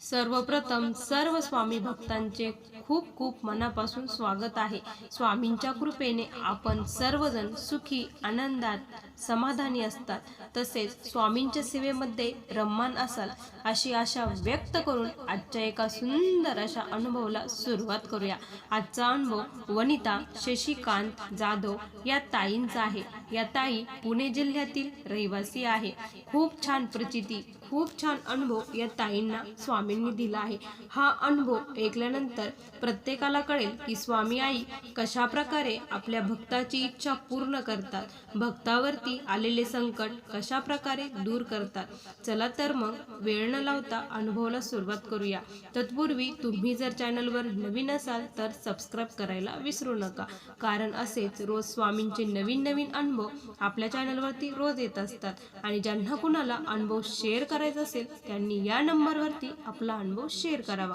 सर्वप्रथम सर्व स्वामी भक्तांचे खूप खूप मनापासून स्वागत आहे. स्वामींच्या कृपेने आपण सर्वजण सुखी आनंदात समाधानी असतात. तसेच स्वामींच्या सेवेमध्ये रम्मान असाल अशी आशा व्यक्त करून आजच्या एका सुंदर अशा अनुभवाला सुरुवात करूया. आजचा अनुभव वनिता शशिकांत जाधव या ताईंचा आहे. या ताई पुणे जिल्ह्यातील रहिवासी आहे. खूप छान प्रचिती खूप छान अनुभव या ताईंना स्वामींनी दिला आहे. हा अनुभव ऐकल्यानंतर प्रत्येकाला कळेल की स्वामी आई कशा प्रकारे आपल्या भक्ताची इच्छा पूर्ण करतात. भक्तावरती आलेले संकट कशा प्रकारे दूर करतात. चला तर मग वेळ न लावता अनुभवाला सुरुवात करूया. तत्पूर्वी तुम्ही जर चॅनलवर नवीन असाल तर सबस्क्राईब करायला विसरू नका. कारण असेच रोज स्वामींचे नवीन नवीन अनुभव आपल्या चॅनलवरती रोज येत असतात. आणि ज्यांना कुणाला अनुभव शेअर करायचं असेल त्यांनी या नंबरवरती आपला अनुभव शेअर करावा.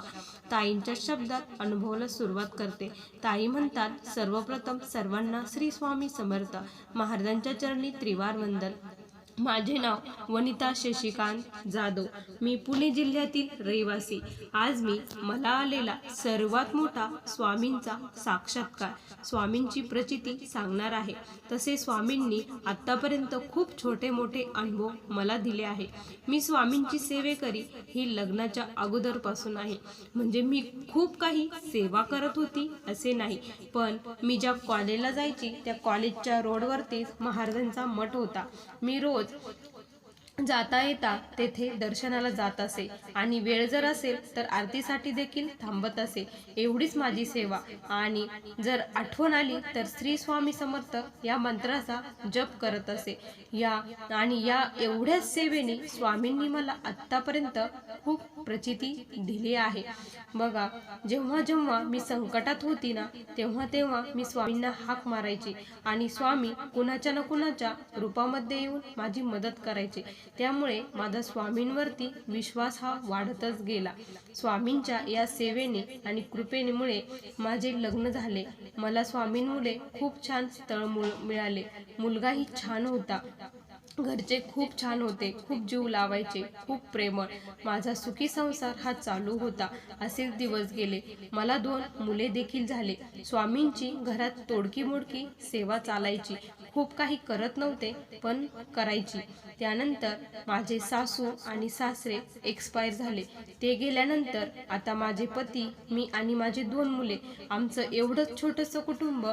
ताईंच्या शब्दात अनुभवाला सुरुवात करते. ताई म्हणतात सर्वप्रथम सर्वांना श्री स्वामी समर्थ. महाराजांच्या चरणी त्रिवार वंदन. माझे नाव वनिता शशिकांत जाधव. मी पुणे जिल्ह्यातील रहिवासी. आज मी मला आलेला सर्वात मोठा स्वामींचा साक्षात्कार स्वामींची प्रचिती सांगणार आहे. तसे स्वामींनी आत्तापर्यंत खूप छोटे मोठे अनुभव मला दिले आहे. मी स्वामींची सेवेकरी ही लग्नाच्या अगोदरपासून आहे. म्हणजे मी खूप काही सेवा करत होती असे नाही. पण मी ज्या कॉलेजला जायची त्या कॉलेजच्या रोडवरतीच महाराजांचा मठ होता. मी रोज 我这，जाता येता तेथे दर्शनाला जात असे. आणि वेळ जर असेल तर आरतीसाठी देखील थांबत असे. एवढीच माझी सेवा. आणि जर आठवण आली तर श्री स्वामी समर्थ या मंत्राचा जप करत असे. या आणि या एवढ्याच सेवेने स्वामींनी मला आत्तापर्यंत खूप प्रचिती दिली आहे. बघा जेव्हा जेव्हा मी संकटात होती ना तेव्हा तेव्हा मी स्वामींना हाक मारायची. आणि स्वामी कुणाच्या ना कुणाच्या रूपामध्ये येऊन माझी मदत करायचे. त्यामुळे माझा स्वामींवरती विश्वास हा वाढतच गेला. स्वामींच्या या सेवेने आणि कृपेमुळे माझे लग्न झाले. मला स्वामींमुळे खूप छान स्थळ मिळाले. मुलगाही छान होता. घरचे खूप छान होते. खूप जीव लावायचे. खूप प्रेमळ माझा सुखी संसार हा चालू होता. असेच दिवस गेले. मला दोन मुले देखील झाले. स्वामींची घरात तोडकी मोडकी सेवा चालायची. खूप काही करत नव्हते पण करायची. त्यानंतर माझे सासू आणि सासरे एक्सपायर झाले. ते गेल्यानंतर आता माझे पती मी आणि माझे दोन मुले आमचं एवढंच छोटंसं कुटुंब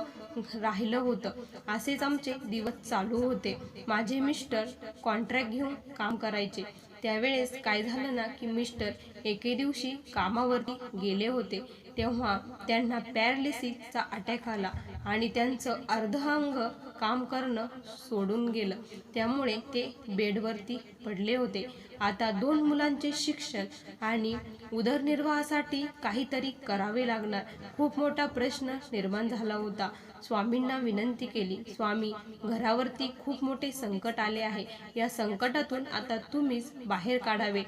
राहिलं होतं. असेच आमचे दिवस चालू होते. माझे मिस्टर कॉन्ट्रॅक्ट घेऊन काम करायचे. त्यावेळेस काय झालं ना की मिस्टर एके दिवशी कामावरती गेले होते तेव्हा त्यांना पॅरालिसिसचा अटॅक आला आणि त्यांचं अर्ध अंग काम करणं सोडून गेलं. त्यामुळे ते बेडवरती पडले होते. आता दोन मुलांचे शिक्षण आणि उदरनिर्वाहासाठी काहीतरी करावे लागणार खूप मोठा प्रश्न निर्माण झाला होता. स्वामींना विनंती केली स्वामी घरावरती खूप मोठे संकट आले आहे. या संकटातून आता तुम्हीच बाहेर काढावे.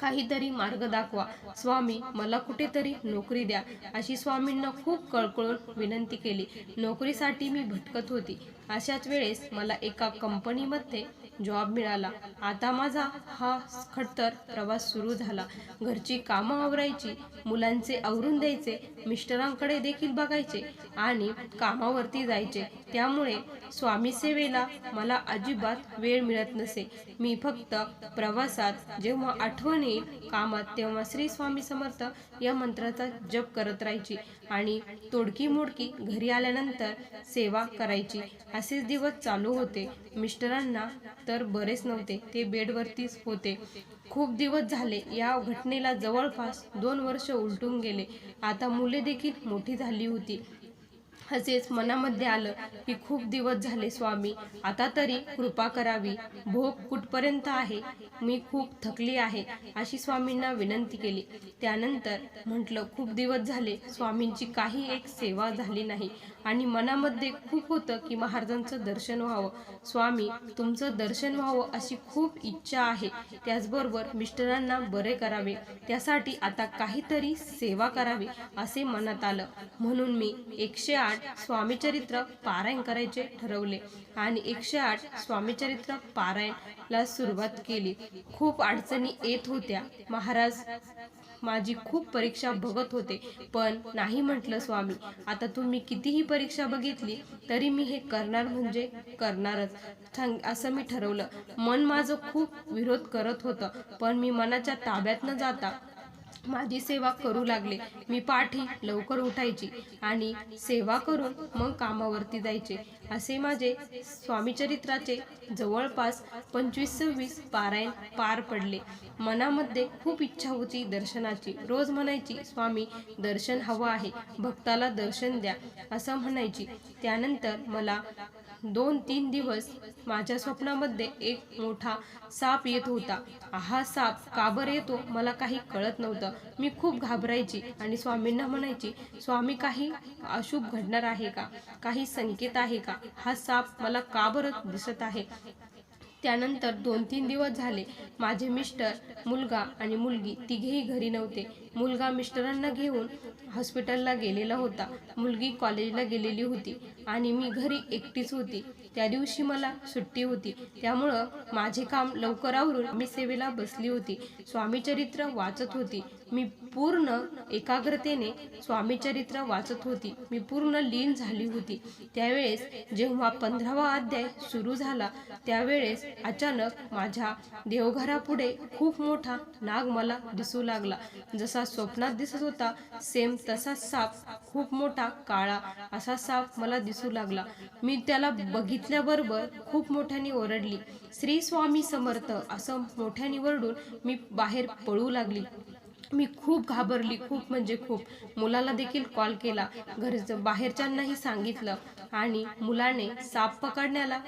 काहीतरी मार्ग दाखवा. स्वामी मला कुठेतरी नोकरी द्या. अशी स्वामींना खूप कळकळून विनंती केली. नोकरीसाठी मी भटकत होती. अशाच वेळेस मला एका कंपनीमध्ये जॉब मिळाला. आता माझा हा खडतर प्रवास सुरू झाला. घरची कामं आवरायची मुलांचे आवरून द्यायचे मिस्टरांकडे देखील बघायचे आणि कामावरती जायचे. त्यामुळे स्वामी सेवेला मला अजिबात वेळ मिळत नसे. मी फक्त प्रवासात जेव्हा आठवण येईल कामात तेव्हा श्री स्वामी समर्थ या मंत्राचा जप करत राहायची. आणि तोडकी मोडकी घरी आल्यानंतर सेवा करायची. असेच दिवस चालू होते. मिस्टरांना तर बरेच नव्हते. ते बेडवरतीच होते. खूप दिवस झाले. या घटनेला जवळपास दोन वर्ष उलटून गेले. आता मुले देखील मोठी झाली होती. असेच मनामध्ये आलं की खूप दिवस झाले स्वामी आता तरी कृपा करावी. भोग कुठपर्यंत आहे? मी खूप थकली आहे अशी स्वामींना विनंती केली. त्यानंतर म्हटलं खूप दिवस झाले स्वामींची काही एक सेवा झाली नाही. आणि मनामध्ये खूप होतं की महाराजांचं दर्शन व्हावं. स्वामी तुमचं दर्शन व्हावं अशी खूप इच्छा आहे. त्याचबरोबर मिस्टरांना बरे करावे. त्यासाठी आता काहीतरी सेवा करावी असे मनात आलं. म्हणून मी एकशे आठ आठ स्वामीचरित्र पारायण करायचे ठरवले आणि एकशे आठ स्वामीचरित्र पारायणला सुरुवात केली. खूप अडचणी येत होत्या. महाराज माझी खूप परीक्षा बघत होते पण नाही म्हटलं स्वामी आता तुम्ही कितीही परीक्षा बघितली तरी मी हे करणार म्हणजे करणारच असं मी ठरवलं. मन माझं खूप विरोध करत होतं पण मी मनाच्या ताब्यात न जाता माझी सेवा करू लागले. मी पाठी लवकर उठायची आणि सेवा करून मग कामावरती जायचे. असे माझे स्वामीचरित्राचे जवळपास पंचवीस सव्वीस पारायण पार पडले. मनामध्ये खूप इच्छा होती दर्शनाची. रोज म्हणायची स्वामी दर्शन हवं आहे. भक्ताला दर्शन द्या. असं म्हणायची. त्यानंतर मला दोन तीन दिवस माझ्या स्वप्नामध्ये एक मोठा साप येत होता. हा साप का बरं येतो मला काही कळत नव्हतं. मी खूप घाबरायची आणि स्वामींना म्हणायची स्वामी काही अशुभ घडणार आहे का? काही संकेत आहे का? हा साप मला का बरं दिसत आहे? त्यानंतर दोन तीन दिवस झाले. माझे मिस्टर मुलगा आणि मुलगी तिघेही घरी नव्हते. मुलगा मिस्टरांना घेऊन हॉस्पिटलला गेलेला होता. मुलगी कॉलेजला गेलेली होती आणि मी घरी एकटीच होती. त्या दिवशी मला सुट्टी होती. त्यामुळं माझे काम लवकर आवरून मी सेवेला बसली होती. स्वामीचरित्र वाचत होती. मी पूर्ण एकाग्रतेने स्वामीचरित्र वाचत होती. मी पूर्ण लीन झाली होती. त्यावेळेस जेव्हा पंधरावा अध्याय सुरू झाला त्यावेळेस अचानक माझ्या देवघरापुढे खूप मोठा नाग मला दिसू लागला. जसा स्वप्नात दिसत होता सेम तसा साप खूप मोठा काळा असा साप मला दिसू लागला. मी त्याला घेतल्याबरोबर खूप मोठ्याने ओरडली. श्री स्वामी समर्थ असं मोठ्याने ओरडून मी बाहेर पळू लागली. मी खूप घाबरली खूप म्हणजे खूप. मुलाला देखील कॉल केला. घरचं बाहेरच्यांनाही सांगितलं आणि मुलाने साप पकडण्याला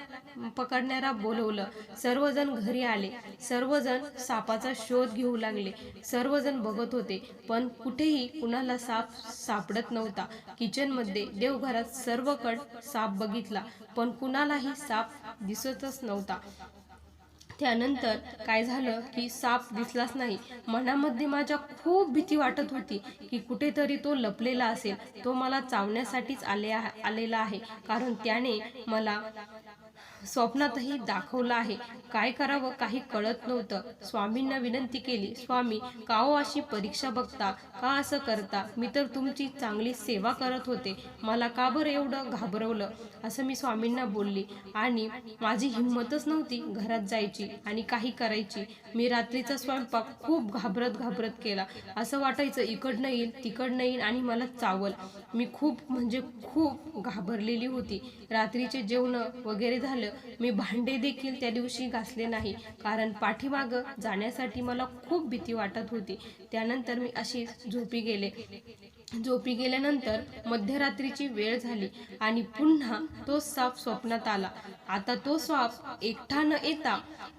पकडण्याला बोलवलं. सर्वजण घरी आले. सर्वजण सापाचा शोध घेऊ लागले. सर्वजण बघत होते. पण कुठेही कुणाला साप सापडत नव्हता. किचनमध्ये देवघरात सर्वकड साप बघितला. पण कुणालाही साप दिसतच नव्हता. त्यानंतर काय झालं की साप दिसलाच नाही. मनामध्ये माझ्या खूप भीती वाटत होती की कुठेतरी तो लपलेला असेल. तो मला चावण्यासाठीच आले आहे- आलेला आहे. कारण त्याने मला स्वप्नातही दाखवलं आहे. काय करावं काही कळत नव्हतं. स्वामींना विनंती केली स्वामी का हो अशी परीक्षा बघता? का असं करता? मी तर तुमची चांगली सेवा करत होते. मला का बरं एवढं घाबरवलं? असं मी स्वामींना बोलली. आणि माझी हिंमतच नव्हती घरात जायची आणि काही करायची. मी रात्रीचा स्वयंपाक खूप घाबरत घाबरत केला. असं वाटायचं इकडनं येईल तिकडनं येईल आणि मला चावल. मी खूप म्हणजे खूप घाबरलेली होती. रात्रीचे जेवण वगैरे झालं मी भांडे देखील त्या दिवशी घासले नाही. कारण पाठीमागं जाण्यासाठी मला खूप भीती वाटत होती. त्यानंतर मी अशी झोपी गेले. झोपी गेल्यानंतर मध्यरात्रीची वेळ झाली आणि पुन्हा तो साप स्वप्नात आला. आता तो साप एकटा न येता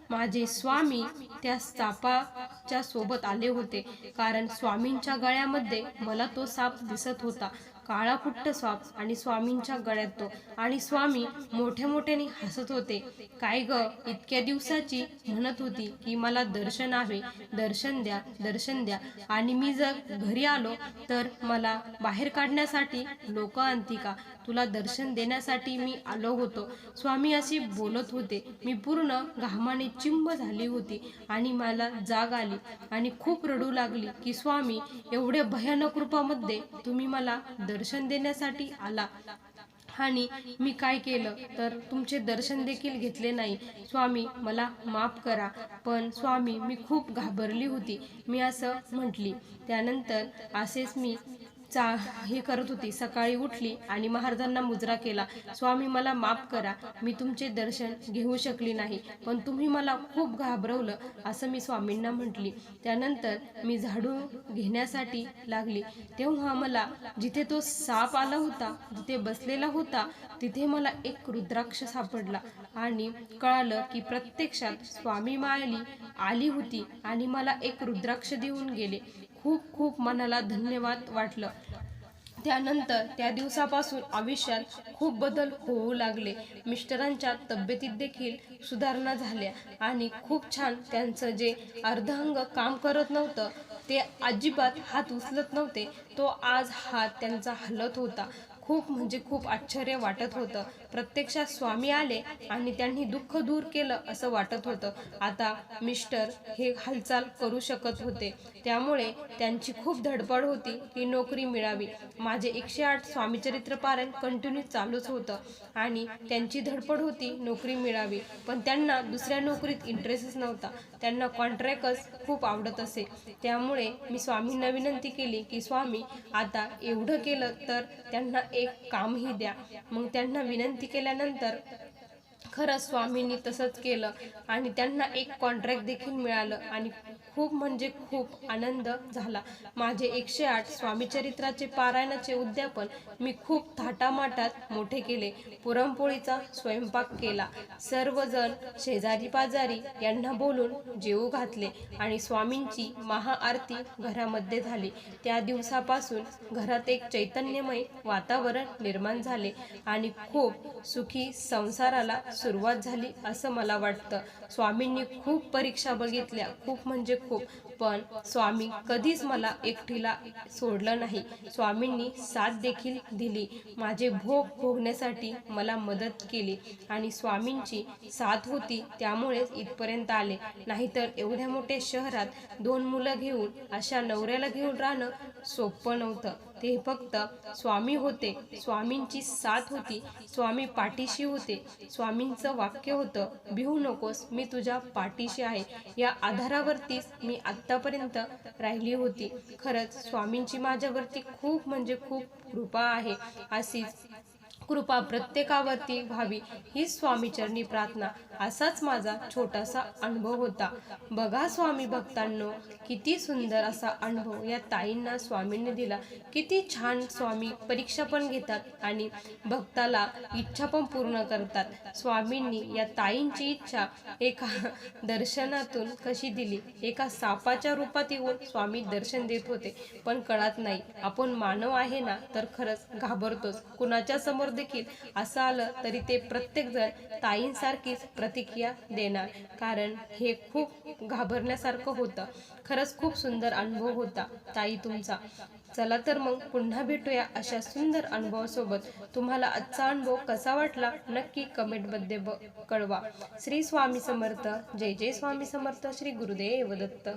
माझे स्वामी त्या सापाच्या सोबत आले होते. कारण स्वामींच्या गळ्यामध्ये मला तो साप दिसत होता. काळा फुट्ट साप आणि स्वामींच्या गळ्यात तो. आणि स्वामी मोठ्या मोठ्याने हसत होते. काय ग इतक्या दिवसाची म्हणत होती की मला दर्शन हवे दर्शन द्या दर्शन द्या. आणि मी जर घरी आलो तर मला बाहेर काढण्यासाठी लोक आणती का? तुला दर्शन देण्यासाठी मी आलो होतो. स्वामी अशी बोलत होते. मी पूर्ण घामाने चिंब झाली होती आणि मला जाग आली आणि खूप रडू लागली की स्वामी एवढ्या भयानक रूपामध्ये तुम्ही मला दर्शन दर्शन देण्यासाठी आला. आणि मी काय केलं? तर तुमचे दर्शन देखील घेतले नाही. स्वामी मला माफ करा. पण स्वामी मी खूप घाबरली होती. मी असं म्हटली. त्यानंतर असेच मी चा हे करत होती. सकाळी उठली आणि महाराजांना मुजरा केला स्वामी मला माफ करा मी तुमचे दर्शन घेऊ शकली नाही पण तुम्ही मला खूप घाबरवलं असं मी स्वामींना म्हटली. त्यानंतर मी झाडू घेण्यासाठी लागली. तेव्हा मला जिथे तो साप आला होता जिथे बसलेला होता तिथे मला एक रुद्राक्ष सापडला आणि कळालं की प्रत्यक्षात स्वामी मायली आली होती आणि मला एक रुद्राक्ष देऊन गेले. खूप खूप मनाला धन्यवाद वाटलं. त्यानंतर त्या दिवसापासून आयुष्यात खूप बदल होऊ लागले. मिस्टरांच्या तब्येतीत देखील सुधारणा झाल्या आणि खूप छान त्यांचं जे अर्धअंग काम करत नव्हतं ते अजिबात हात उचलत नव्हते. तो आज हात त्यांचा हलत होता. खूप म्हणजे खूप आश्चर्य वाटत होतं. प्रत्यक्षात स्वामी आले आणि त्यांनी दुःख दूर केलं असं वाटत होतं. आता मिस्टर हे हालचाल करू शकत होते. त्यामुळे त्यांची खूप धडपड होती की नोकरी मिळावी. माझे एकशे आठ स्वामीचरित्र पारायण कंटिन्यू चालूच होतं आणि त्यांची धडपड होती नोकरी मिळावी. पण त्यांना दुसऱ्या नोकरीत इंटरेस्टच नव्हता. त्यांना कॉन्ट्रॅक्टच खूप आवडत असे. त्यामुळे मी स्वामींना विनंती केली की स्वामी आता एवढं केलं तर त्यांना एक कामही द्या. मग त्यांना विनंती केल्यानंतर खरंच स्वामींनी तसंच केलं आणि त्यांना एक कॉन्ट्रॅक्ट देखील मिळालं आणि खूप म्हणजे खूप आनंद झाला. माझे एकशे आठ स्वामीचरित्राचे पारायणाचे उद्यापन मी खूप थाटामाटात मोठे केले. पुरणपोळीचा स्वयंपाक केला. सर्वजण शेजारी पाजारी यांना बोलून जेवू घातले आणि स्वामींची महाआरती घरामध्ये झाली. त्या दिवसापासून घरात एक चैतन्यमय वातावरण निर्माण झाले आणि खूप सुखी संसाराला सुरुवात झाली असं मला वाटतं. स्वामींनी खूप परीक्षा बघितल्या. खूप म्हणजे खूप. पण स्वामी कधीच मला एकटीला सोडलं नाही. स्वामींनी साथ देखील दिली. माझे भोग भोगण्यासाठी मला मदत केली आणि स्वामींची साथ होती त्यामुळेच इथपर्यंत आले. नाहीतर एवढ्या मोठ्या शहरात दोन मुलं घेऊन अशा नवऱ्याला घेऊन राहणं सोपं नव्हतं. ते फक्त स्वामी होते. स्वामींची साथ होती. स्वामी पाठीशी होते. स्वामींचं वाक्य होतं भिवू नकोस मी तुझ्या पाठीशी आहे. या आधारावरतीच मी आत्तापर्यंत राहिली होती. खरंच स्वामींची माझ्यावरती खूप म्हणजे खूप कृपा आहे. अशीच कृपा प्रत्येकावरती व्हावी हीच स्वामीचरणी प्रार्थना. असाच माझा छोटासा अनुभव होता. बघा स्वामी भक्तांनो किती सुंदर असा अनुभव या ताईंना स्वामींनी दिला. किती छान स्वामी परीक्षा पण घेतात आणि भक्ताला इच्छा पण पूर्ण करतात. स्वामींनी या ताईंची इच्छा एका दर्शनातून कशी दिली? एका सापाच्या रूपात येऊन स्वामी दर्शन देत होते. पण कळत नाही आपण मानव आहे ना तर खरंच घाबरतोच. कुणाच्या समोर देखील असं आलं तरी ते प्रत्येक जण ताईंसारखीच प्रतिक्रिया देणार. कारण हे खूप घाबरण्यासारखं होतं. खरंच खूप सुंदर अनुभव होता ताई तुमचा. चला तर मग पुन्हा भेटूया अशा सुंदर अनुभवासोबत. तुम्हाला आजचा अनुभव कसा वाटला नक्की कमेंटमध्ये ब कळवा. श्री स्वामी समर्थ. जय जय स्वामी समर्थ. श्री गुरुदेव दत्त.